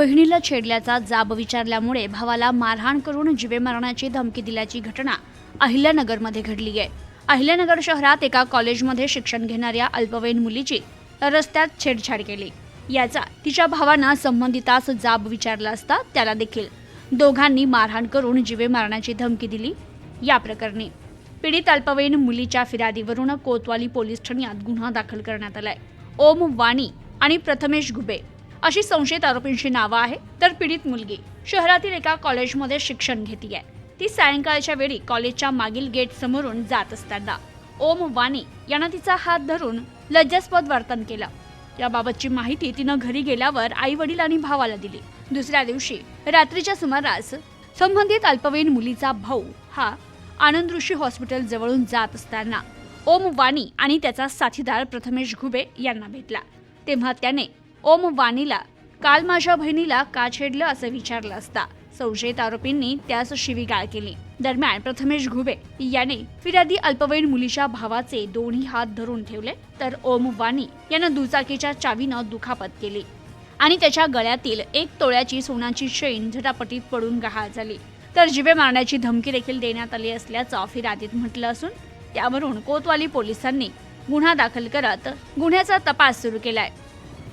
बहिणीला छेडल्याचा जाब विचारल्यामुळे भावाला मारहाण करून जीवे मारण्याची धमकी दिल्याची घटना अहिल्यानगरमध्ये घडली आहे. अहिल्यानगर शहरात एका कॉलेजमध्ये शिक्षण घेणाऱ्या अल्पवयीन मुलीची रस्त्यात छेडछाड केली. याचा तिच्या भावानं संबंधितास जाब विचारला असता त्याला देखील दोघांनी मारहाण करून जीवे मारण्याची धमकी दिली या प्रकरणी. पीडित अल्पवयीन मुलीच्या फिर्यादीवरून कोतवाली पोलीस ठाण्यात गुन्हा दाखल करण्यात आलाय. ओम वाणी आणि प्रथमेश घुबे अशी संशयित आरोपींची नावं आहे तर पीडित मुलगी. शहरातील एका कॉलेजमध्ये शिक्षण घेतीये. ती सायंकाळच्या वेळी कॉलेजच्या मागील गेट समोरून जात असताना ओम वाणी यानं तिचा हात धरून लज्जास्पद वर्तन केलं. याबाबतची माहिती तिनं घरी गेल्यावर आई वडील आणि भावाला दिली. दुसऱ्या दिवशी रात्रीच्या सुमारास संबंधित अल्पवयीन मुलीचा भाऊ हा आनंद ऋषी हॉस्पिटल जवळून जात असताना ओम वाणी आणि त्याचा साथीदार प्रथमेश घुबे यांना भेटला. तेव्हा त्याने ओम वाणीला. काल माझ्या बहिणीला का छेडलं असं विचारलं असता. संशयित आरोपींनी त्यास शिवीगाळ केली. दरम्यान प्रथमेश घुबे याने फिर्यादी अल्पवयीन मुलीच्या भावाचे दोन्ही हात धरून ठेवले तर ओम वाणी यानं दुचाकीच्या चावीनं दुखापत केली आणि त्याच्या गळ्यातील एक तोळ्याची सोन्याची चेन झटापटीत पडून गहाळ झाली. तर जिवे मारण्याची धमकी देखील देण्यात आली असल्याचं फिर्यादीत म्हटलं असून त्यावरून कोतवाली पोलिसांनी गुन्हा दाखल करत गुन्ह्याचा तपास सुरू केलाय.